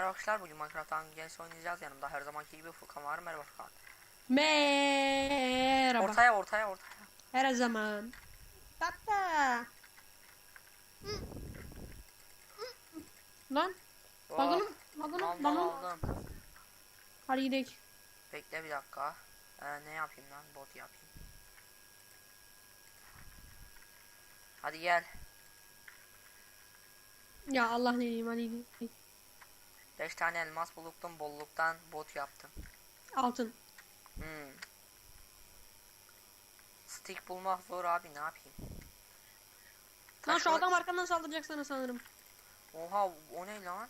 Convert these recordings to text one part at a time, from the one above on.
Arkadaşlar bugün Minecraft Games oynayacağız yanımda her zamanki gibi Furkan var merhaba Furkan. Merhaba. Ortaya ortaya ortaya. Her zaman. Tata. Lan. Oh. Vagonum. aldım Vagonum. aldım. Hadi gidelim. Bekle bir dakika. Ee, ne yapayım lan bot yapayım. Hadi gel. Ya Allah ne diyeyim hadi gidelim. 5 tane elmas buldum bolluktan bot yaptım. Altın. Hmm. Stick bulmak zor abi ne yapayım. Lan şu adam arkandan saldıracak sana sanırım. Oha o ne lan?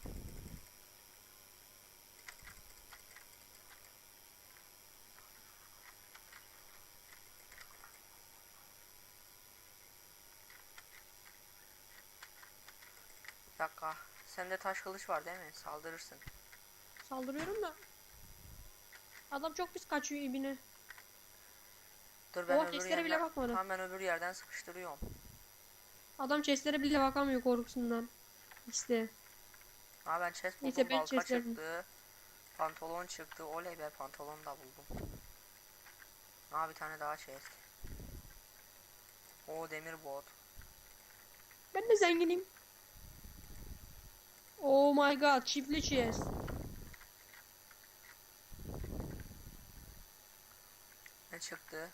Bir dakika. Sende taş kılıç var değil mi? Saldırırsın. Saldırıyorum da. Adam çok pis kaçıyor ibine. Dur ben O öbür chestlere bile yerden... bakmadı. Tamam ben öbür yerden sıkıştırıyorum. Adam chestlere bile bakamıyor korkusundan. İşte. Aa ben chest buldum. Neyse, ben chestlerim- çıktı. Pantolon çıktı. Oley be pantolon da buldum. Aa bir tane daha chest. O demir bot. Ben de zenginim. Oh my god çiftli chest. Ne çıktı?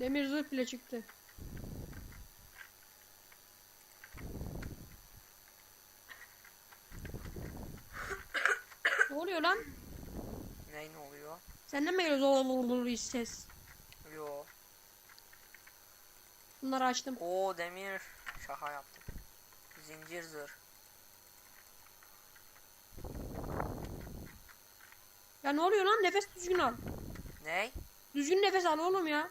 Demir zırh bile çıktı. ne oluyor lan? Ne ne oluyor? Senden mi geliyor zor zor ses? Yo. Bunları açtım. O demir. Şaka yaptım. Zincir zırh. Ya ne oluyor lan? Nefes düzgün al. Ne? Düzgün nefes al oğlum ya.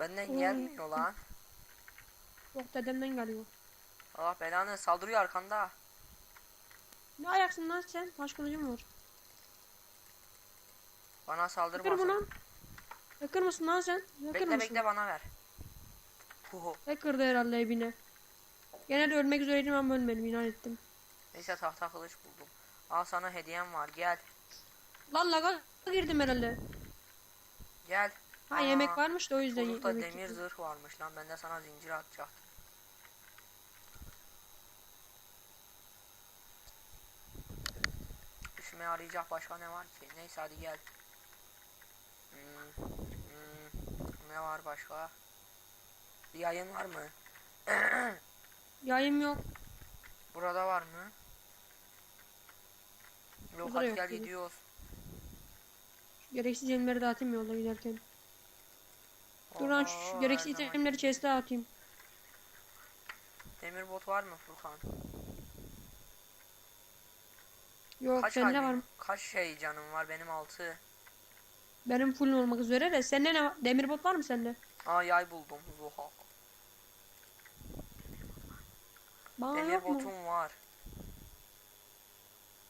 Benden Oy. gelmiyor lan. Yok dedemden geliyor. Allah belanı saldırıyor arkanda. Ne ayaksın lan sen? Taş kılıcım var. Bana Yakır saldırmasın. bunu. Yakır mısın lan sen? Yakır Bekle mısın? bekle bana ver. Huhu. Herhalde evine. Gene de ölmek üzereydim ama ölmedim inan ettim. Neyse tahta kılıç buldum. Al sana hediyem var gel. Lan laga girdim herhalde. Gel. Ha Aa, yemek varmış da o yüzden yemek demir yedim. zırh varmış lan. Ben de sana zincir atacaktım. İşime arayacak başka ne var ki? Neyse hadi gel. Hmm, hmm, ne var başka? Bir yayın var mı? Yayım yok. Burada var mı? Yok Burada hadi yok gel gidiyoruz. Gereksiz itemleri dağıtayım yolda giderken. Dur lan şu gereksiz her zaman. itemleri chest'e atayım. Demir bot var mı Furkan? Yok Kaç sende kalbin- var mı? Kaç şey canım var benim altı. Benim full olmak üzere de. Sende ne var? Demir bot var mı sende? Aa yay buldum. Zuhal. Bana Demir yok mu? botum var.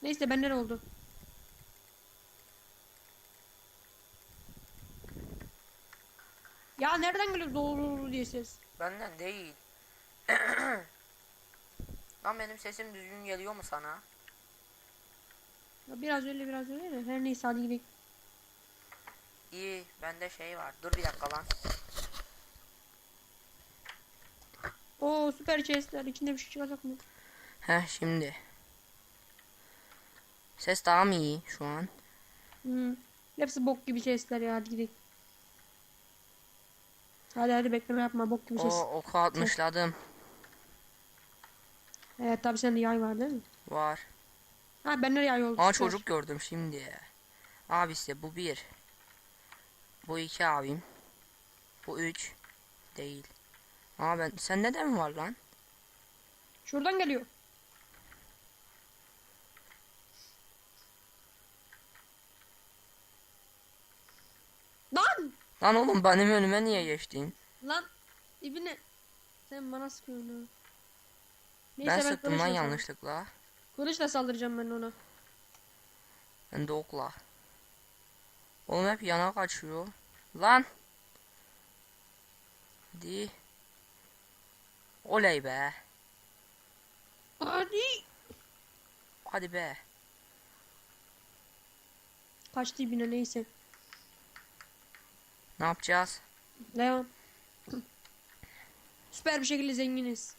Neyse bende ne oldu? Ya nereden geliyor doğru diye ses? Benden değil. Lan benim sesim düzgün geliyor mu sana? Ya biraz öyle biraz öyle de. Her neyse hadi gidelim. İyi, bende şey var. Dur bir dakika lan. Oo süper chestler. İçinde bir şey çıkacak mı? Heh şimdi. Ses daha mı iyi şu an? Hmm. Hepsi bok gibi chestler ya hadi gidelim. Hadi hadi bekleme yapma bok gibi O chest. oku atmışladım. Evet tabi sende yay var değil mi? Var. Ha bende yay oldu. Aa çocuk gördüm şimdi. Abi işte bu bir. Bu iki abim. Bu üç. Değil. Aa ben sende de mi var lan? Şuradan geliyor. Lan! Oğlum benim önüme niye geçtin? Lan! İbine. Sen bana sıkıyorsun ha. ben sıktım kılıçla lan yanlışlıkla. Kılıçla saldıracağım ben ona. Ben de okla. Oğlum hep yana kaçıyor. Lan. Hadi. Oley be. Hadi! Hadi be. Kaçtı ibine neyse. Ne yapacağız? Devam. Süper bir şekilde zenginiz.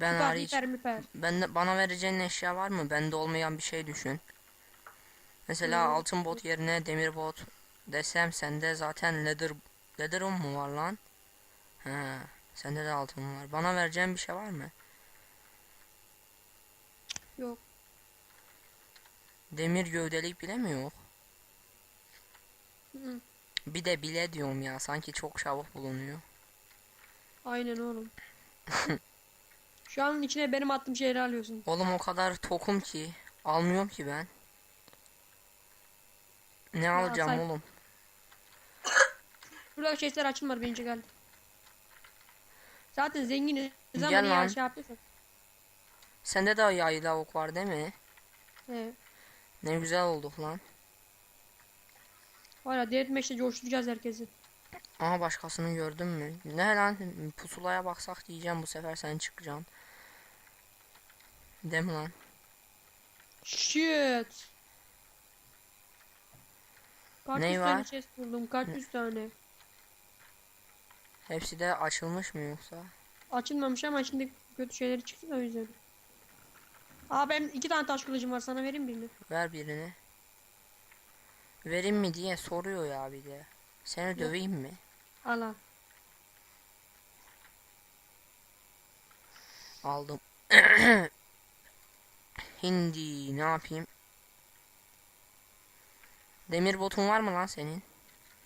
Ben Süper hariç hiper miper. ben de, bana vereceğin eşya var mı? Bende olmayan bir şey düşün. Mesela Hmm. altın bot yerine demir bot desem sende zaten leather leather'ın mu var lan? He, sende de altın var. Bana vereceğin bir şey var mı? Yok. Demir gövdelik bile mi yok? Hı. Bir de bile diyorum ya sanki çok çabuk bulunuyor. Aynen oğlum. Şu an içine benim attığım şeyleri alıyorsun. Oğlum o kadar tokum ki almıyorum ki ben. Ne alacağım say- oğlum? Burada şeyler açılmadı bence geldi. Zaten zenginiz ama Gel lan. şey yapıyorsun? Sende de yayla ok var değil mi? He. Ne güzel olduk lan. Valla delirtmekle coşturacağız herkesi. Aha başkasını gördün mü? Ne lan pusulaya baksak diyeceğim bu sefer sen çıkacaksın. Değil mi lan? Shit. Kaç Ney yüz var? tane chest buldum? Kaç yüz tane? Hepsi de açılmış mı yoksa? Açılmamış ama şimdi kötü şeyleri çıktı da o yüzden. Aa benim iki tane taş kılıcım var sana vereyim birini. Ver birini. Vereyim mi diye soruyor ya bir de. Seni döveyim mi? Al al. Aldım. Hindi ne yapayım? Demir botun var mı lan senin?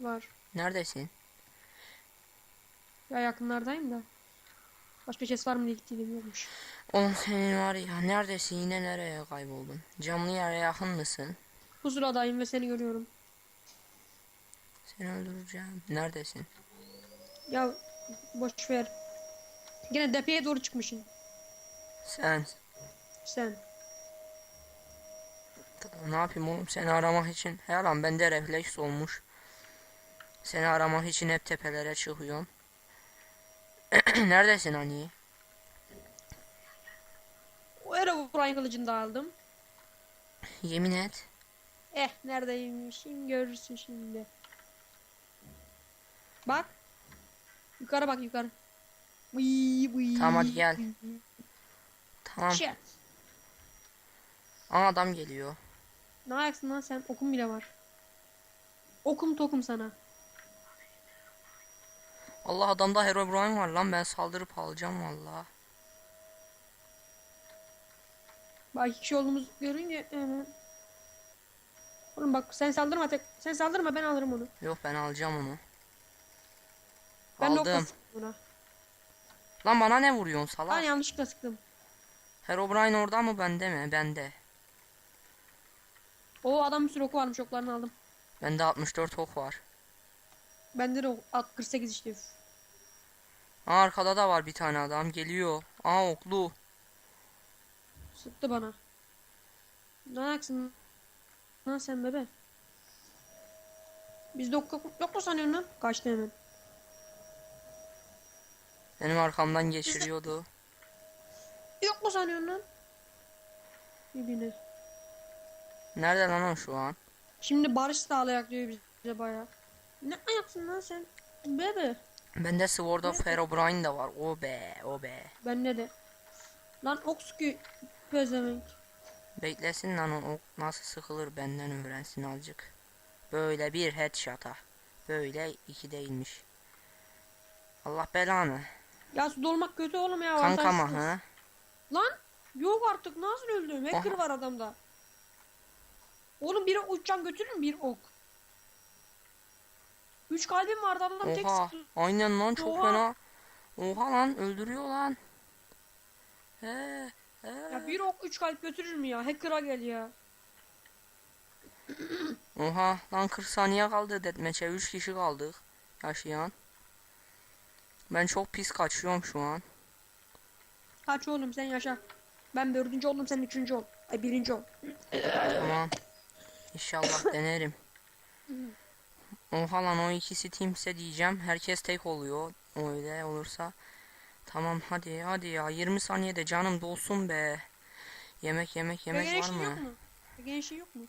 Var. Neredesin? Ya yakınlardayım da. Başka chest var mı diye gittiydim yokmuş. Oğlum senin var ya neredesin yine nereye kayboldun? Camlı yere yakın mısın? Pusuladayım ve seni görüyorum. Seni öldüreceğim. Neredesin? Ya boş ver. Yine depeye doğru çıkmışsın. Sen. Sen. Ne yapayım oğlum seni aramak için? Her an bende refleks olmuş. Seni aramak için hep tepelere çıkıyorum. Neredesin hani? O ara Brian kılıcını da aldım. Yemin et. Eh neredeymişim görürsün şimdi. Bak. Yukarı bak yukarı. Vıy, vıy, Tamam, hadi gel. Tamam. Shit. Aa adam geliyor. Ne ayaksın lan sen? Okum bile var. Okum tokum sana. Allah adamda Herobrine var lan ben saldırıp alacağım valla. Bak iki kişi olduğumuzu görünce hemen. Oğlum bak sen saldırma tek. Sen saldırma ben alırım onu. Yok ben alacağım onu. Ben Aldım. nokta sıktım buna. Lan bana ne vuruyorsun Ben salak? yanlışlıkla sıktım. Herobrine orada mı bende mi? Bende. O adam bir sürü oku varmış oklarını aldım. Bende 64 ok var. Bende de ok- at 48 işte. Aa, arkada da var bir tane adam geliyor. Aa oklu. Sıktı bana. Ne ayaksın lan sen bebe? Biz ok yok, mu sanıyorsun lan? Kaçtı hemen. Benim arkamdan geçiriyordu. Yok mu sanıyorsun lan? Birbirine. Nerede lan o şu an? Şimdi barış sağlayak diyor bize baya. Ne ayaksın lan sen? Bebe. Bende Sword of Herobrine de var. O be, o be. Bende de. Lan sıkıyor. Pezevenk. Beklesin lan o nasıl sıkılır benden öğrensin azıcık. Böyle bir headshot'a. Böyle iki değilmiş. Allah belanı. Ya su dolmak kötü oğlum ya. Kanka mı avantajsız. ha? Lan yok artık nasıl öldüm? Hacker var adamda. Oğlum biri uçan götürür mü bir ok? Üç kalbim vardı adam tek Oha. sıktı. Aynen lan çok Oha. fena. Oha lan öldürüyor lan. He. He. Ya bir ok üç kalp götürür mü ya? Hacker'a gel ya. Oha lan 40 saniye kaldı deathmatch'e 3 kişi kaldık yaşayan. Ben çok pis kaçıyorum şu an. Kaç oğlum sen yaşa. Ben dördüncü oldum sen üçüncü ol. Ay birinci ol. Tamam. İnşallah denerim. Oha lan o ikisi teamse diyeceğim. Herkes tek oluyor. Öyle olursa. Tamam hadi hadi ya 20 saniyede canım dolsun be. Yemek yemek yemek Gelen var mı? yok mu? Şey yok mu?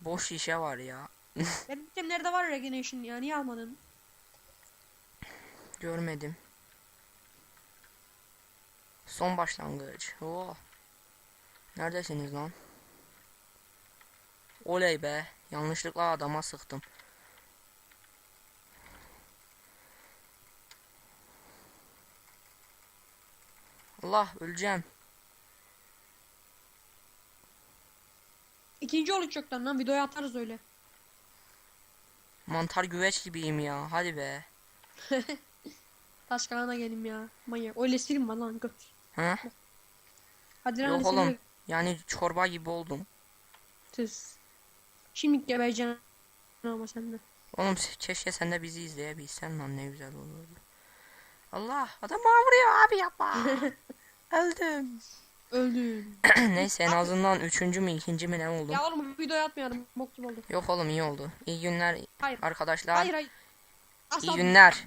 boş şişe var ya. Benim itemlerde var regeneration ya. Niye almadın? Görmedim. Son başlangıç. Oo. Neredesiniz lan? Oley be. Yanlışlıkla adama sıktım. Allah öleceğim. İkinci olacaktan lan videoya atarız öyle. Mantar güveç gibiyim ya. Hadi be. Taş kalana gelin ya. Manyak. Öyle silin lan göt. Ha? Hadi lan Yok oğlum. Yani çorba gibi oldum. Tıs. Şimdi gebereceksin ama sen de. Oğlum keşke sen de bizi izleyebilsen lan ne güzel olurdu. Allah adam bana vuruyor abi yapma. Öldüm. Öldün. Neyse en azından üçüncü mü ikinci mi ne oldum. ya oğlum videoya atmayalım. Bok gibi oldu. Yok oğlum iyi oldu. İyi günler Hayır. arkadaşlar. Hayır hayır. İyi günler.